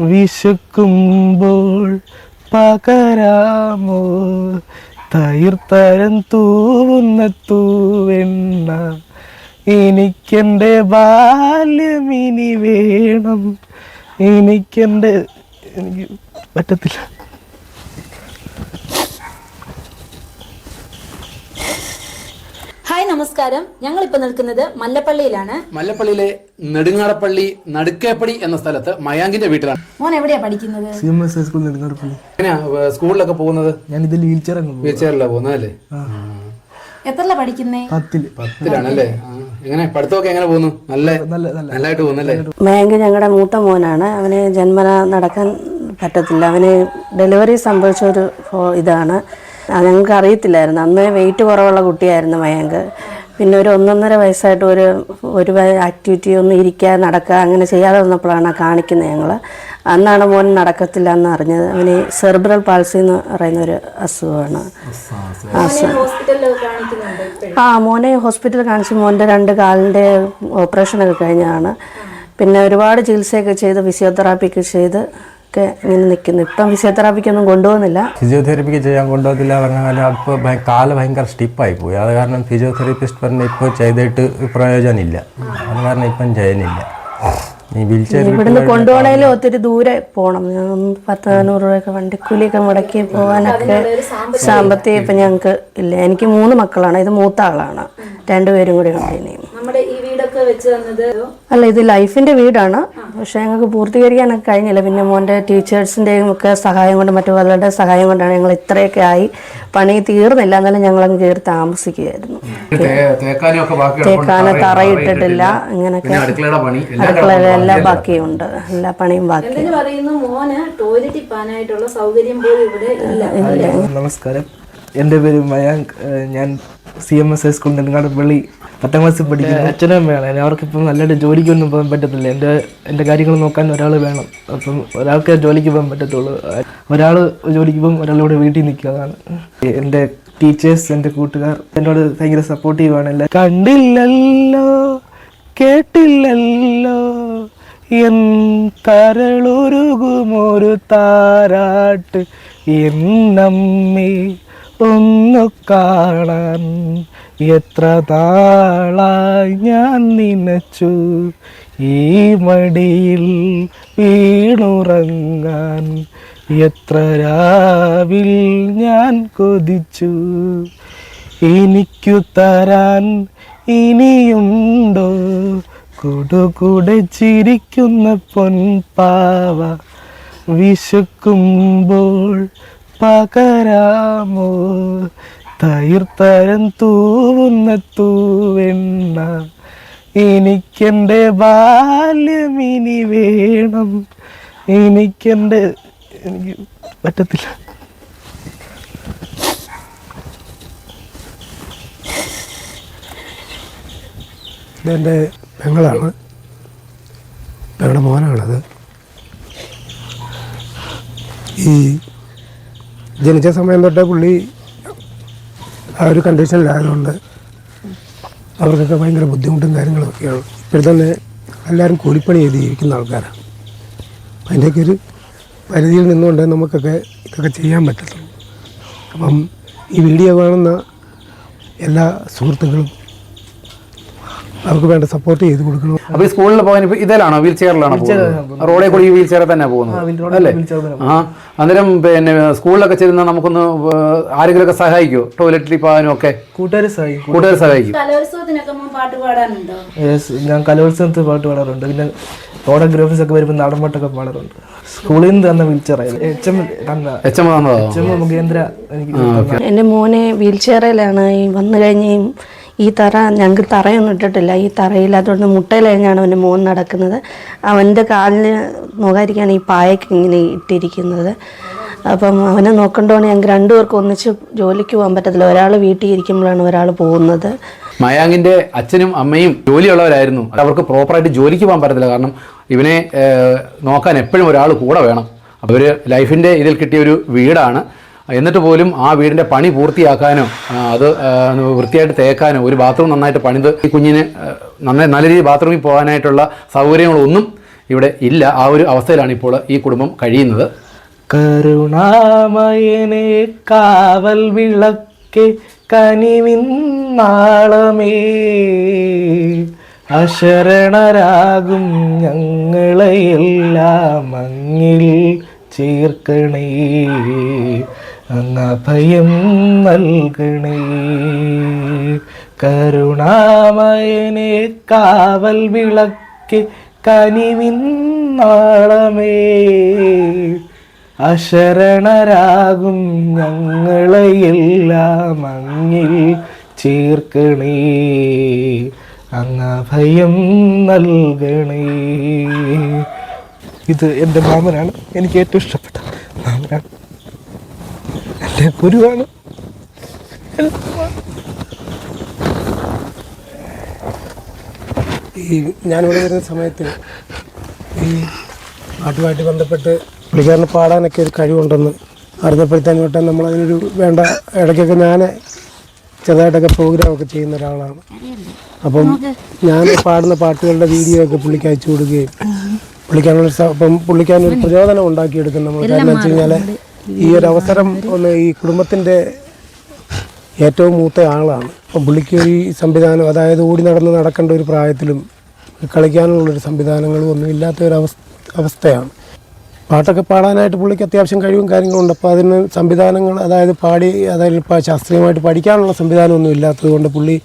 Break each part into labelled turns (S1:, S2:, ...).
S1: വിശക്കുമ്പോൾ പകരാമോ? തയിർത്തരം തൂവുന്ന തൂവെണ്ണ. എനിക്കെന്റെ ബാല്യം ഇനി വേണം. എനിക്കെന്റെ എനിക്ക് പറ്റത്തില്ല.
S2: ഹായ് നമസ്കാരം. ഞങ്ങൾ ഇപ്പൊ നിൽക്കുന്നത് മല്ലപ്പള്ളിയിലാണ്.
S3: മല്ലപ്പള്ളിയിലെ നെടുങ്ങാടപ്പള്ളി നടുക്കേപ്പടി എന്ന സ്ഥലത്ത് മയാങ്കിന്റെ വീട്ടിലാണ്.
S2: മോൻ എവിടെയാ പഠിക്കുന്നത്?
S1: C M S school Nedungadappally.
S3: എങ്ങനെയാ സ്കൂളിലൊക്കെ പോകുന്നത്?
S1: ഞാൻ ഇതിൽ വീൽ ചെയർ അങ്ങ് പോകും.
S3: ചെയറിലാണ് പോകുന്നതല്ലേ
S2: എത്രല്ല പഠിക്കുന്നേ?
S1: പത്തിൽ
S3: പത്തിലാണല്ലേ? ആ. എങ്ങനെ പഠിത്തമൊക്കെ എങ്ങനെ പോകുന്നു? നല്ല
S1: നല്ല നല്ല
S3: നല്ലതായിട്ട് പോകുന്നല്ലേ?
S4: മയങ്ക് ഞങ്ങളുടെ മൂത്ത മോനാണ്. അവന് ജന്മന നടക്കാൻ പറ്റത്തില്ല. അവന് ഡെലിവറി സംഭവിച്ച ഒരു ഇതാണ്. ഞങ്ങൾക്ക് അറിയത്തില്ലായിരുന്നു. അന്ന് വെയിറ്റ് കുറവുള്ള കുട്ടിയായിരുന്നു മയങ്ക്. പിന്നെ ഒരു ഒന്നൊന്നര വയസ്സായിട്ട് ഒരു ഒരു ആക്ടിവിറ്റി ഒന്നും ഇരിക്കുക നടക്കുക അങ്ങനെ ചെയ്യാതെ വന്നപ്പോഴാണ് കാണിക്കുന്നത് ഞങ്ങൾ അന്നാണ് മോൻ നടക്കത്തില്ല എന്ന് അറിഞ്ഞത്. അവന് സെർബ്രൽ പാൾസി എന്ന് പറയുന്ന ഒരു അസുഖമാണ് ആ മോനെ ഹോസ്പിറ്റലിൽ കാണിച്ച് മോന്റെ രണ്ട് കാലിന്റെ ഓപ്പറേഷനൊക്കെ കഴിഞ്ഞതാണ്. പിന്നെ ഒരുപാട് ചികിത്സയൊക്കെ ചെയ്ത് ഫിസിയോതെറാപ്പിയൊക്കെ ചെയ്ത് ഒക്കെ ഇങ്ങനെ നിൽക്കുന്നു. ഇപ്പം ഫിസിയോതെറാപ്പിക്കൊന്നും കൊണ്ടുപോകുന്നില്ല.
S5: ഫിസിയോതെറാപ്പിക്ക് ചെയ്യാൻ കൊണ്ടുപോകത്തില്ല. പറഞ്ഞാൽ അപ്പോൾ കാൽ ഭയങ്കര സ്റ്റിപ്പായി പോയി. അത് കാരണം ഫിസിയോതെറാപ്പിസ്റ്റ് പറഞ്ഞ ഇപ്പോൾ ചെയ്തിട്ട് പ്രയോജനമില്ല. അത് കാരണം ഇപ്പം ചെയ്യുന്നില്ല.
S4: ഇവിടുന്ന് കൊണ്ടുപോകണേലും ഒത്തിരി ദൂരെ പോകണം. ഒന്ന് പത്ത് നാനൂറ് രൂപയൊക്കെ വണ്ടിക്കൂലിയൊക്കെ മുടക്കി പോകാനൊക്കെ സാമ്പത്തികം ഇപ്പം ഞങ്ങൾക്ക് ഇല്ല. എനിക്ക് മൂന്ന് മക്കളാണ്. ഇത് മൂത്ത ആളാണ്. രണ്ടുപേരും കൂടി ഉണ്ട് ഇനിയും
S2: വെച്ച് തന്നത്
S4: അല്ല ഇത് ലൈഫിന്റെ വീടാണ്. പക്ഷെ ഞങ്ങൾക്ക് പൂർത്തീകരിക്കാനൊക്കെ കഴിഞ്ഞില്ല. പിന്നെ മോന്റെ ടീച്ചേഴ്സിന്റെയും ഒക്കെ സഹായം കൊണ്ട് മറ്റു പലരുടെ സഹായം കൊണ്ടാണ് ഞങ്ങൾ ഇത്രയൊക്കെ ആയി. പണി തീർന്നില്ല. എന്നാലും ഞങ്ങൾ അങ്ങ് കയറി താമസിക്കുകയായിരുന്നു.
S3: തേക്കാന്
S4: തറയിട്ടിട്ടില്ല ഇങ്ങനെയൊക്കെ
S3: പിന്നെ അടുക്കളയുടെ പണി. എല്ലാം
S4: ബാക്കിയുണ്ട്. എല്ലാ പണിയും ബാക്കി.
S2: എന്തിനു പറയുന്നു? മോന് ടോയ്ലറ്റിൽ പോകാനായിട്ടുള്ള സൗകര്യം പോലും ഇവിടെ ഇല്ല.
S1: നമസ്കാരം. എന്റെ പേര് മയാങ്ക് ഞാൻ C M S school Nedungadappally പത്താം ക്ലാസ്സിൽ പഠിക്കുന്നു. അച്ഛനും അമ്മയാണ് അവർക്കിപ്പം നല്ലൊരു ജോലിക്കൊന്നും പോകാൻ പറ്റത്തില്ല. എന്റെ എന്റെ കാര്യങ്ങൾ നോക്കാൻ ഒരാൾ വേണം. അപ്പം ഒരാൾക്ക് ജോലിക്ക് പോകാൻ പറ്റത്തുള്ളൂ. ഒരാൾ ജോലിക്ക് പോകും ഒരാളിവിടെ വീട്ടിൽ നിൽക്കുക അതാണ്. എന്റെ ടീച്ചേഴ്സ് എന്റെ കൂട്ടുകാർ എന്നോട് ഭയങ്കര സപ്പോർട്ടീവാണ് എല്ലാം കണ്ടില്ലല്ലോ കേട്ടില്ലല്ലോ എൻ കരളൊരുകുമൊരു താരാട്ട് എന്നമ്മേ ഒന്നു കാണാൻ എത്ര താളായി ഞാൻ നനച്ചു? ഈ മടിയിൽ വീണുറങ്ങാൻ എത്ര രാവിൽ ഞാൻ കൊതിച്ചു? എനിക്കു തരാൻ ഇനിയുണ്ടോ? കുടുകൂടെ ചിരിക്കുന്ന പൊൻപാവ വിശക്കുമ്പോൾ പകരാമോ? തയിർത്തരം തൂവുന്ന തൂവെണ്ണ. എനിക്കെന്റെ ബാല്യം ഇനി വേണം. എനിക്കെന്റെ എനിക്ക് പറ്റത്തില്ല.
S6: ഇതെന്റെ പെങ്ങളാണ്. പെങ്ങളുടെ മോനാണത്? ഈ ജനിച്ച സമയം തൊട്ടേ പുള്ളി ആ ഒരു കണ്ടീഷനിലായതുകൊണ്ട് അവർക്കൊക്കെ ഭയങ്കര ബുദ്ധിമുട്ടും കാര്യങ്ങളൊക്കെയാണ്. ഇപ്പോൾ തന്നെ എല്ലാവരും കൂലിപ്പണി ചെയ്ത് ജീവിക്കുന്ന ആൾക്കാരാണ് അതിന്റെയൊക്കെ ഒരു പരിധിയിൽ നിന്നുകൊണ്ട് നമുക്കൊക്കെ ഇതൊക്കെ ചെയ്യാൻ പറ്റത്തുള്ളൂ. അപ്പം ഈ വീഡിയോ കാണുന്ന എല്ലാ സുഹൃത്തുക്കളും അവർക്ക് വേണ്ട സപ്പോർട്ട് ചെയ്ത് കൊടുക്കണം.
S3: അപ്പൊ ഈ സ്കൂളിൽ പോകാൻ ഇപ്പൊ ഇതിലാണോ? വീൽ ചെയറിലാണോ റോഡിൽ കൂടി ഈ വീൽ ചെയറിൽ തന്നെ പോകുന്നത്. അല്ലേ? ആ അന്നേരം പിന്നെ സ്കൂളിലൊക്കെ ചെല്ലുന്ന നമുക്കൊന്ന് ആരെങ്കിലും ആരെങ്കിലുമൊക്കെ സഹായിക്കോ ടോയ്ലറ്റിൽ പോകാനും ഒക്കെ?
S1: കൂട്ടുകാർ സഹായിക്കും.
S3: കൂട്ടുകാർ
S1: ഞാൻ കലോത്സവത്തിൽ പാട്ട് പാടാറുണ്ട്. പിന്നെ ഫോട്ടോഗ്രാഫീസ് ഒക്കെ വരുമ്പോൾ നാടൻപാട്ടൊക്കെ പാടാറുണ്ട്. സ്കൂളിൽ നിന്ന് തന്നെ എച്ച് എം തന്ന.
S3: എച്ച് എം
S1: എനിക്ക്
S4: എന്റെ മോനെ വീൽ ചെയറിലാണ് വന്നു കഴിഞ്ഞ് ഈ- തറ ഞങ്ങൾക്ക് തറയൊന്നും ഇട്ടിട്ടില്ല. ഈ തറയിൽ അതുകൊണ്ട് മുട്ടയിലഴിഞ്ഞാണ് അവന്റെ മോൻ നടക്കുന്നത്. അവന്റെ കാലിന് നോക്കാതിരിക്കാണ് ഈ പായക്ക് ഇങ്ങനെ ഇട്ടിരിക്കുന്നത്. അപ്പം അവനെ നോക്കണ്ടോണ്ട് ഞങ്ങൾക്ക് രണ്ടുപേർക്കും ഒന്നിച്ച് ജോലിക്ക് പോകാൻ പറ്റത്തില്ല. ഒരാൾ വീട്ടിൽ ഇരിക്കുമ്പോഴാണ് ഒരാൾ പോകുന്നത്.
S3: മയാങ്ങിന്റെ അച്ഛനും അമ്മയും ജോലിയുള്ളവരായിരുന്നു. അവർക്ക് പ്രോപ്പറായിട്ട് ജോലിക്ക് പോകാൻ പറ്റത്തില്ല. കാരണം ഇവനെ നോക്കാൻ എപ്പോഴും ഒരാൾ കൂടെ വേണം. ഒരു ലൈഫിന്റെ ഇതിൽ കിട്ടിയ ഒരു വീടാണ്. എന്നിട്ട് പോലും ആ വീടിന്റെ പണി പൂർത്തിയാക്കാനോ അത് വൃത്തിയായിട്ട് തേക്കാനോ ഒരു ബാത്റൂം നന്നായിട്ട് പണിത് ഈ കുഞ്ഞിന് നന്നായി നല്ല രീതിയിൽ ബാത്റൂമിൽ പോകാനായിട്ടുള്ള സൗകര്യങ്ങളൊന്നും ഇവിടെ ഇല്ല. ആ ഒരു അവസ്ഥയിലാണ് ഇപ്പോൾ ഈ കുടുംബം കഴിയുന്നത്.
S1: കരുണാമയനെ കാവൽ വിളക്കെ കനിവിൻ നാളമേ അശരണരാകും ഞങ്ങളെയെല്ലാം മങ്ങിൽ ചേർക്കണേ. അങ്ങഭയം നൽകണേ. കരുണാമയനെ കാവൽ വിളക്ക് കനിവിന്നാളമേ അശരണരാകും ഞങ്ങളെയെല്ലാം അങ്ങിൽ ചേർക്കണേ. അങ്ങഭയം നൽകണേ. ഇത് എന്റെ മാമനാണ്. എനിക്ക് ഏറ്റവും ഇഷ്ടപ്പെട്ട മാമനാണ്. എന്റെ
S6: ഈ ഞാനിവിടെ വരുന്ന സമയത്ത് ഈ പാട്ടുമായിട്ട് ബന്ധപ്പെട്ട് പുള്ളിക്കാരന് പാടാനൊക്കെ ഒരു കഴിവുണ്ടെന്ന് അറിഞ്ഞപ്പോഴത്തേനും തൊട്ട് നമ്മളതിനൊരു വേണ്ട ഇടയ്ക്കൊക്കെ ഞാൻ ചെറുതായിട്ടൊക്കെ പ്രോഗ്രാമൊക്കെ ചെയ്യുന്ന ഒരാളാണ്. അപ്പം ഞാൻ പാടുന്ന പാട്ടുകളുടെ വീഡിയോ ഒക്കെ പുള്ളിക്ക് അയച്ചു കൊടുക്കുകയും പുള്ളിക്കാനുള്ള അപ്പം പുള്ളിക്കാരനൊരു പ്രചോദനം ഉണ്ടാക്കിയെടുക്കും നമ്മൾ കാരണം വെച്ച് കഴിഞ്ഞാൽ ഈ ഒരു അവസരം ഒന്ന് ഈ കുടുംബത്തിന്റെ ഏറ്റവും മൂത്ത ആളാണ്. അപ്പം പുള്ളിക്ക് ഒരു സംവിധാനം അതായത് ഓടി നടന്ന് നടക്കേണ്ട ഒരു പ്രായത്തിലും കളിക്കാനുള്ളൊരു സംവിധാനങ്ങളും ഒന്നും ഇല്ലാത്ത ഒരു അവസ്ഥ അവസ്ഥയാണ്. പാട്ടൊക്കെ പാടാനായിട്ട് പുള്ളിക്ക് അത്യാവശ്യം കഴിവും കാര്യങ്ങളുണ്ട്. അപ്പോൾ അതിന് സംവിധാനങ്ങൾ അതായത് പാടി അതായത് ശാസ്ത്രീയമായിട്ട് പഠിക്കാനുള്ള സംവിധാനമൊന്നും ഇല്ലാത്തത് കൊണ്ട് പുള്ളി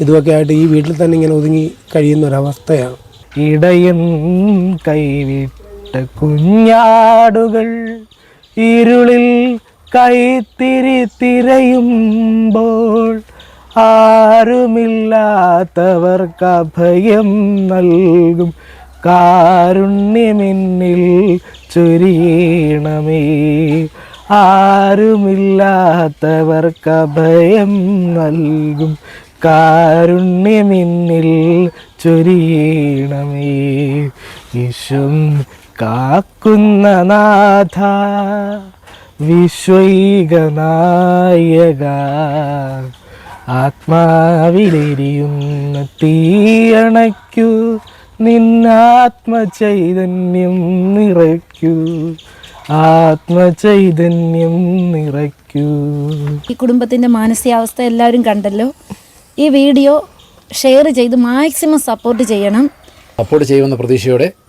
S6: ഇതുമൊക്കെ ആയിട്ട് ഈ വീട്ടിൽ തന്നെ ഇങ്ങനെ ഒതുങ്ങി കഴിയുന്ന ഒരവസ്ഥയാണ്
S1: ഇടയൻ കൈവിട്ട കുഞ്ഞാടുകൾ ഇരുളിൽ കൈത്തിരി തിരയുമ്പോൾ ആരുമില്ലാത്തവർക്ക് അഭയം നൽകും. കാരുണ്യമിന്നിൽ ചൊരിയണമേ. ആരുമില്ലാത്തവർക്ക് അഭയം നൽകും. കാരുണ്യമിന്നിൽ ചൊരിയണമേ. വിശ്വം കാക്കുന്ന നാഥ വിശ്വൈകനായക ആത്മാവിലെരിയുന്ന തീയണയ്ക്കു നിന്നാത്മചൈതന്യം നിറയ്ക്കൂ. ആത്മചൈതന്യം നിറയ്ക്കൂ.
S2: ഈ കുടുംബത്തിന്റെ മാനസികാവസ്ഥ എല്ലാവരും കണ്ടല്ലോ. ഈ വീഡിയോ ഷെയർ ചെയ്ത് മാക്സിമം സപ്പോർട്ട് ചെയ്യണം.
S3: സപ്പോർട്ട് ചെയ്യുമെന്ന പ്രതീക്ഷയോടെ